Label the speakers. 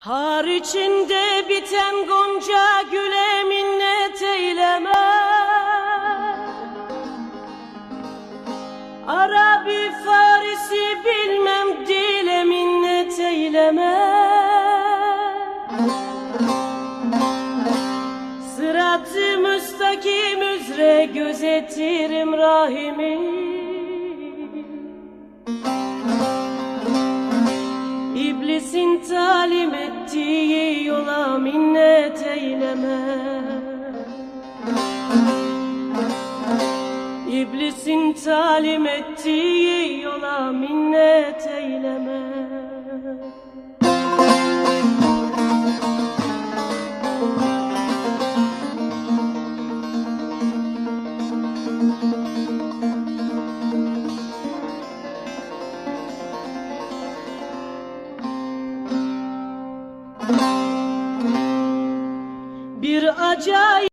Speaker 1: Har içinde biten gonca güle minnet eyleme. Arabi Farisi bilmem dile minnet eyleme. Sırat-ı müstakim üzere gözetirim rahimi. İblisin talim İblisin talim ettiği yola minnet eyleme. Bir acayip